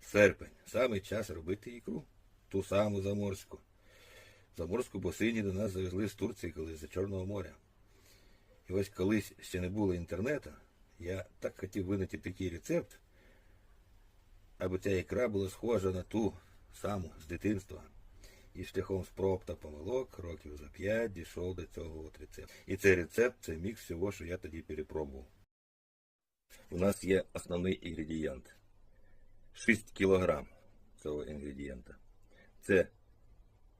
Серпень. Саме час робити ікру. Ту саму заморську. Заморську, бо сині до нас завезли з Турції колись за Чорного моря. І ось колись ще не було інтернету, я так хотів винайти такий рецепт, аби ця ікра була схожа на ту саму з дитинства. І шляхом спроб та помилок років за п'ять дійшов до цього от рецепту. І цей рецепт це мікс всього, що я тоді перепробував. У нас є основний інгредієнт. 6 кг цього інгредієнта. Це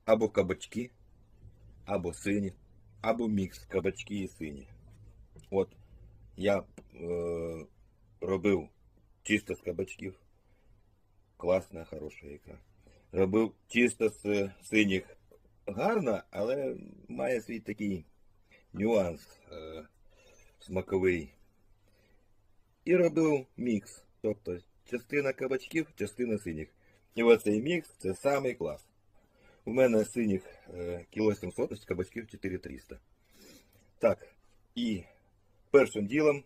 або кабачки, або сині, або мікс кабачки і сині. От я е, робив чисто з кабачків. Класна, хороша ікра. Робив чисто з синіх. Гарно, але має свій такий нюанс е, смаковий. І робив мікс. Тобто частина кабачків, частина синіх. І оцей мікс це самий клас. У мене синіх е, кіло 700, кабачків 4300. Так, і першим ділом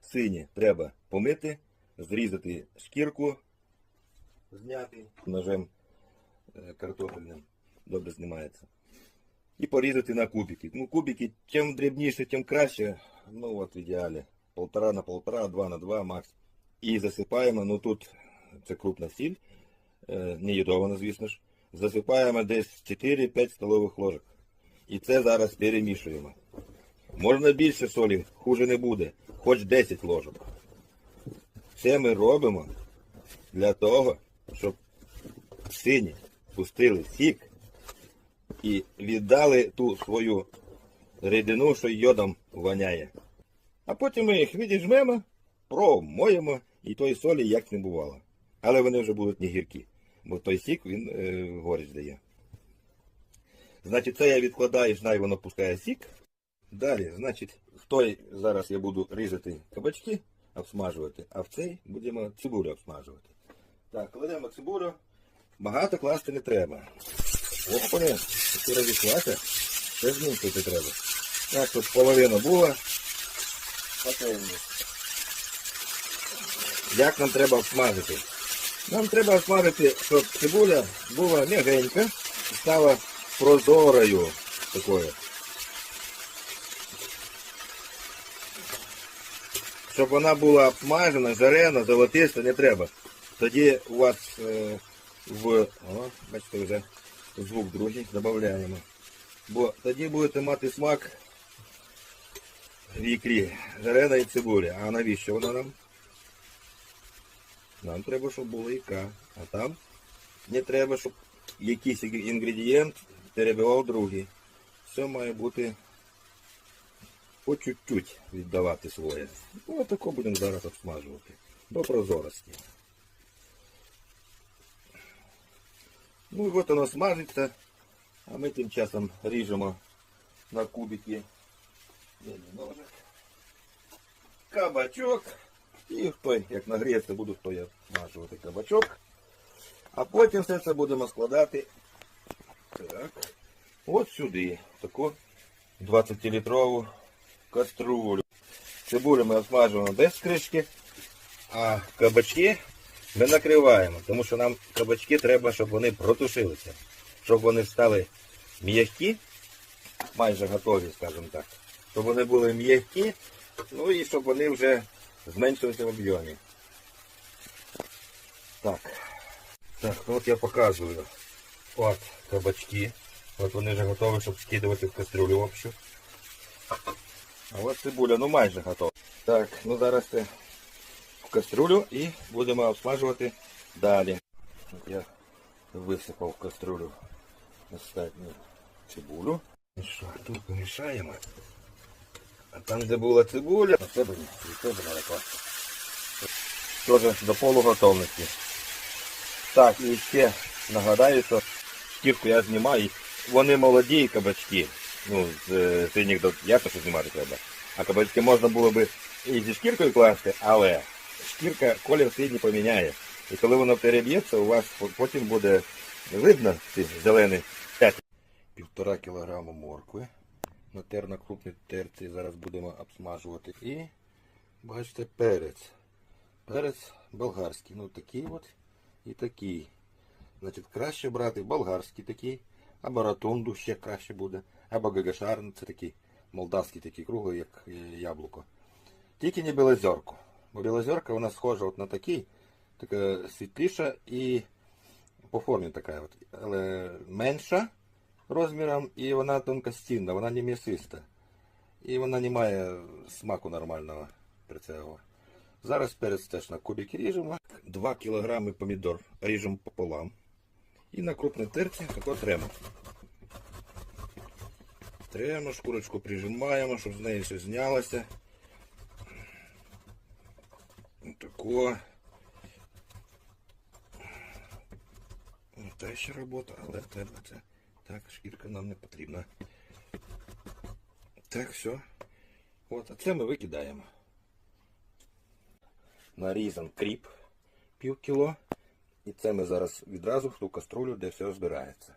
сині треба помити, зрізати шкірку, зняти ножем е, картофельним, добре знімається. І порізати на кубики. Ну, кубики, чим дрібніше, тим краще. Ну от в ідеалі. Полтора на полтора, два на два макс. І засипаємо, ну тут це крупна сіль, е, не їдована, звісно ж. Засипаємо десь 4-5 столових ложок. І це зараз перемішуємо. Можна більше солі, хуже не буде, хоч 10 ложок. Це ми робимо для того, щоб сині пустили сік і віддали ту свою рідину, що йодом воняє. А потім ми їх відіжмемо, промоємо, і тої солі як не бувало. Але вони вже будуть не гіркі, бо той сік він е, горіч дає. Значить, це я відкладаю, знаю, воно пускає сік. Далі, значить, в той зараз я буду різати кабачки, обсмажувати, а в цей будемо цибулю обсмажувати. Так, кладемо цибулю. Багато класти не треба. Опане, такі розіклати. Це змінити треба. Так, тут половина була. Пательні. Як нам треба обсмажити? Нам треба обсмажити, щоб цибуля була м'ягенька і стала прозорою такою. Щоб вона була обсмажена, жарена, золотиста, не треба. Тоді у вас е, в... О, бачите, вже звук другий додаємо. Бо тоді будете мати смак в ікрі жареної цибулі. А навіщо вона нам? Нам треба, щоб була ікра. А там не треба, щоб якийсь інгредієнт перебивав другий. Все має бути по чуть-чуть віддавати своє. Ну, отако будемо зараз обсмажувати. До прозорості. Ну і от воно смажиться, а ми тим часом ріжемо на кубики кабачок. І хто як нагріється, буду хто я смажувати кабачок. А потім все це будемо складати так, от сюди. Таку 20-літрову каструлю. Цибулю ми обсмажуємо без кришки, а кабачки ми накриваємо, тому що нам кабачки треба, щоб вони протушилися, щоб вони стали м'які, майже готові, скажімо так. Щоб вони були м'які, ну і щоб вони вже зменшилися в об'ємі. Так. Так, ну от я показую. От кабачки. От вони вже готові, щоб скидувати в кастрюлю общу. А от цибуля, ну майже готова. Так, ну зараз це в кастрюлю і будемо обсмажувати далі. Я висипав в кастрюлю остатню цибулю. Ну що, тут помішаємо. А там, де була цибуля, на себе ні, це буде класно. Теж до полуготовності. Так, і ще нагадаю, що шкірку я знімаю. Вони молоді кабачки. Ну, з синіх до ясно, знімати треба. А кабачки можна було би і зі шкіркою класти, але шкірка колір синій поміняє. І коли воно переб'ється, у вас потім буде видно ці зелені п'ять. Півтора кілограму моркви. Натер на крупній терці. Зараз будемо обсмажувати. І бачите перець. Перець болгарський. Ну такий от і такий. Значить, краще брати болгарський такий, або ротунду ще краще буде, або гагашар, ну, це такий молдавський такий круглий, як е, яблуко. Тільки не білозерку. Бо білозерка вона схожа от на такий, така світліша і по формі така, от, але менша розміром і вона тонкостінна, вона не м'ясиста. І вона не має смаку нормального при цього. Зараз перець теж на кубики ріжемо. 2 кг помідор ріжемо пополам. І на крупній терці тако тремо. Тремо, шкурочку прижимаємо, щоб з неї все знялося. Тако. Та ще робота, але треба це. Так, шкірка нам не потрібна. Так, все. От, а це ми викидаємо. Нарізан кріп пів кіло. І це ми зараз відразу в ту каструлю, де все збирається.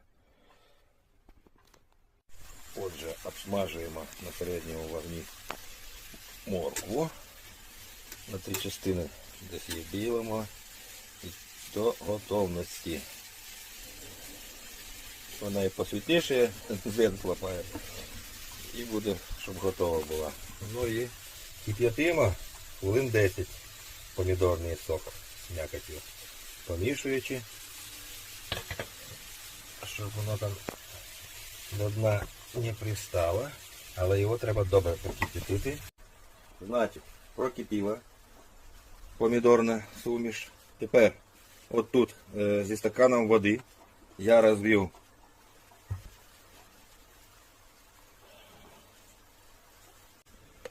Отже, обсмажуємо на передньому вогні моркву. На три частини десь її білимо і до готовності. Вона і посвітліше, зв'язок хлопає. І буде, щоб готова була. Ну і кип'ятимо хвилин 10 помідорний сок з м'якотю. Помішуючи, щоб воно там до дна не пристало, але його треба добре прокипятити. Значить, прокипіла помідорна суміш. Тепер от тут е, зі стаканом води я розвів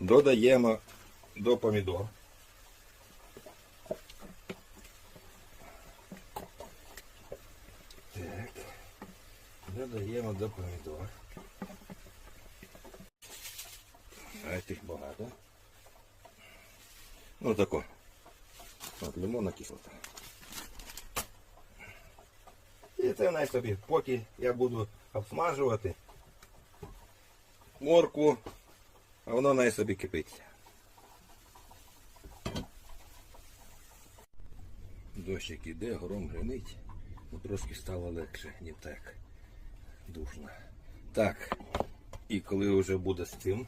додаємо до помідор. Так, додаємо до помідор. А цих багато. Ну тако. От лимонна кислота. І це най собі, поки я буду обсмажувати моркву, а воно най собі кипить. Дощик іде, гром гримить. Ну, трошки стало легше, не так душно. Так, і коли вже буде з цим,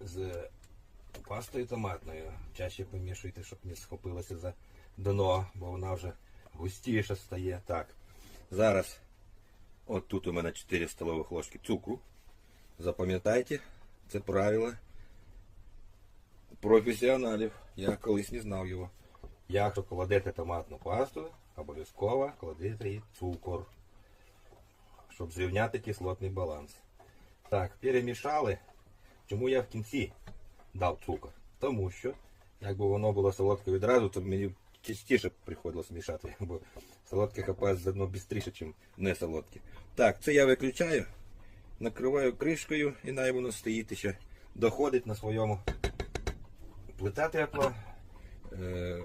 з пастою томатною, чаще помішуйте, щоб не схопилося за дно, бо вона вже густіше стає. Так, зараз от тут у мене 4 столових ложки цукру. Запам'ятайте, це правило професіоналів. Я колись не знав його. Якщо кладете томатну пасту, обов'язково кладете і цукор, щоб зрівняти кислотний баланс. Так, перемішали. Чому я в кінці дав цукор? Тому що, якби воно було солодке відразу, то мені частіше приходилось мішати, бо солодке хапає заодно швидше, ніж не солодке. Так, це я виключаю, накриваю кришкою і най воно стоїть ще доходить на своєму плита тепла. Е,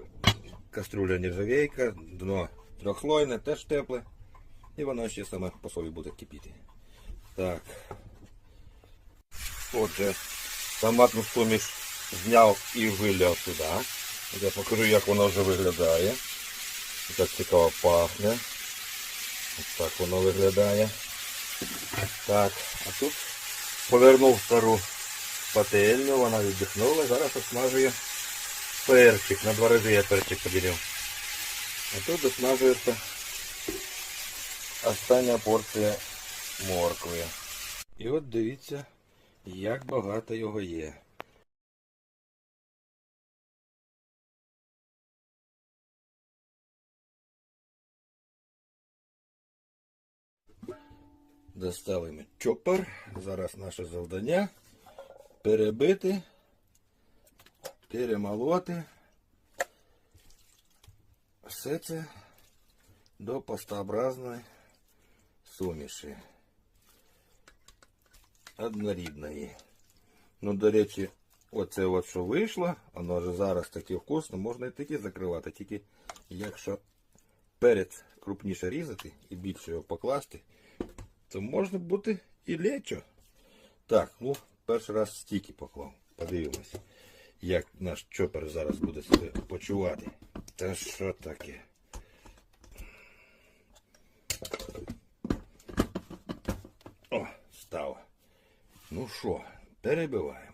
каструля нержавейка, дно трьохслойне, теж тепле. І воно ще саме по собі буде кипіти. Так. Отже, томатну суміш зняв і виляв туди. Я покажу, як воно вже виглядає. Так цікаво пахне. Ось так воно виглядає. Так, а тут повернув стару пательню, вона віддихнула, зараз осмажує перчик. На два рази я перчик поділив. А тут досмажується остання порція моркви. І от дивіться, як багато його є. Достали ми чопер. Зараз наше завдання перебити, перемолоти. Все це до пастообразної суміші. Однорідної. Ну, до речі, оце от що вийшло, воно вже зараз таке вкусно, можна і таке закривати, тільки якщо перець крупніше різати і більше його покласти, то можна бути і лечо. Так, ну, перший раз стільки поклав. Подивимось, як наш чопер зараз буде себе почувати. Та що таке? О, стало. Ну що, перебиваємо.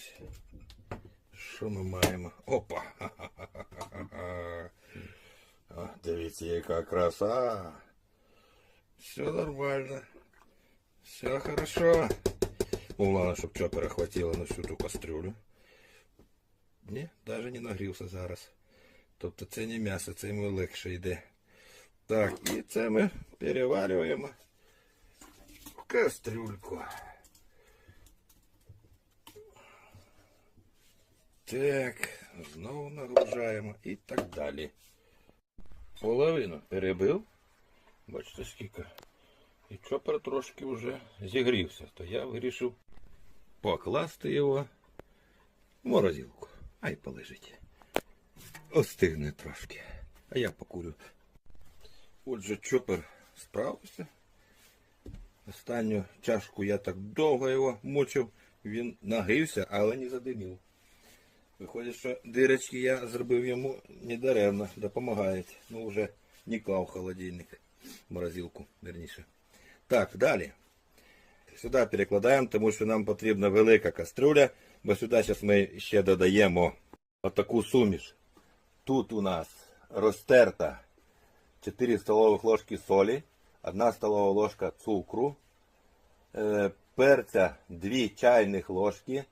подивимось. Що ми маємо? Опа! Ха-ха-ха-ха-ха. О, дивіться, яка краса. Все нормально. Все хорошо. Головне, щоб чопера хватило на всю ту кастрюлю. Ні, навіть не нагрівся зараз. Тобто це не м'ясо, це йому легше йде. Так, і це ми переварюємо в кастрюльку. Так, знову нагружаємо і так далі. Половину перебив. Бачите скільки. І чопер трошки вже зігрівся, то я вирішив покласти його в морозилку. Ай полежить. Остигне трошки. А я покурю. Отже, чопер справився. Останню чашку я так довго його мучив. Він нагрівся, але не задимів. Виходить, що дирочки я зробив йому недаремно, допомагають. Ну, вже не клав холодильник, морозилку, верніше. Так, далі. Сюди перекладаємо, тому що нам потрібна велика каструля, бо сюди зараз ми ще додаємо отаку суміш. Тут у нас розтерта 4 столових ложки солі, 1 столова ложка цукру, е, перця 2 чайних ложки.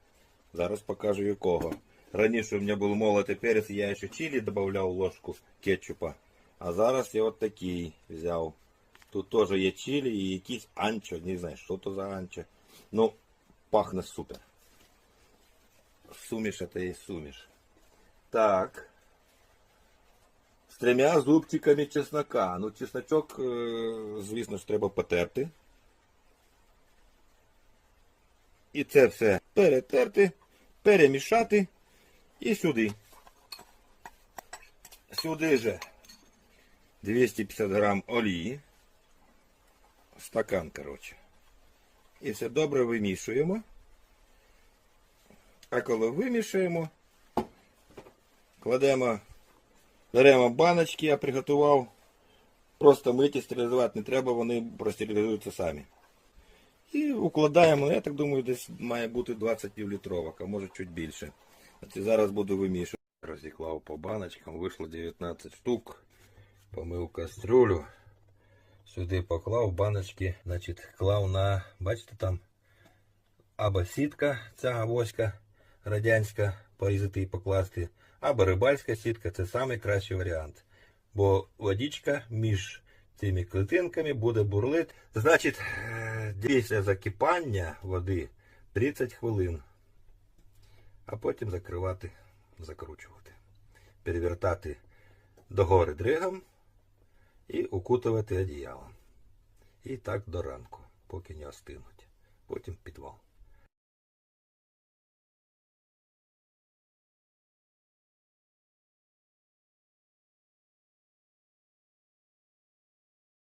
Зараз покажу якого. Раніше у мене був молотий перець, я ще чилі додавав ложку кетчупа. А зараз я от такий взяв. Тут теж є чилі і якийсь анчо, не знаю, що то за анчо. Ну, пахне супер. Суміш это і суміш. Так. З трьома зубчиками чеснока. Ну, чесночок, е, звісно ж, треба потерти. І це все перетерти, перемішати і сюди. Сюди же 250 грам олії. Стакан, коротше. І все добре вимішуємо. А коли вимішуємо, кладемо, беремо баночки, я приготував. Просто миті стерилізувати не треба, вони простерилізуються самі. І укладаємо, ну, я так думаю, десь має бути 20 півлітровок, а може чуть більше. Зараз буду вимішувати. Розіклав по баночкам, вийшло 19 штук. Помив кастрюлю. Сюди поклав баночки, значить, клав на, бачите там, або сітка, ця авоська радянська, порізати і покласти, або рибальська сітка це найкращий варіант. Бо водичка між цими клітинками буде бурлити. Значить, е, після закипання води 30 хвилин. А потім закривати, закручувати. Перевертати догори дригом і укутувати одіялом. І так до ранку, поки не остинуть. Потім підвал.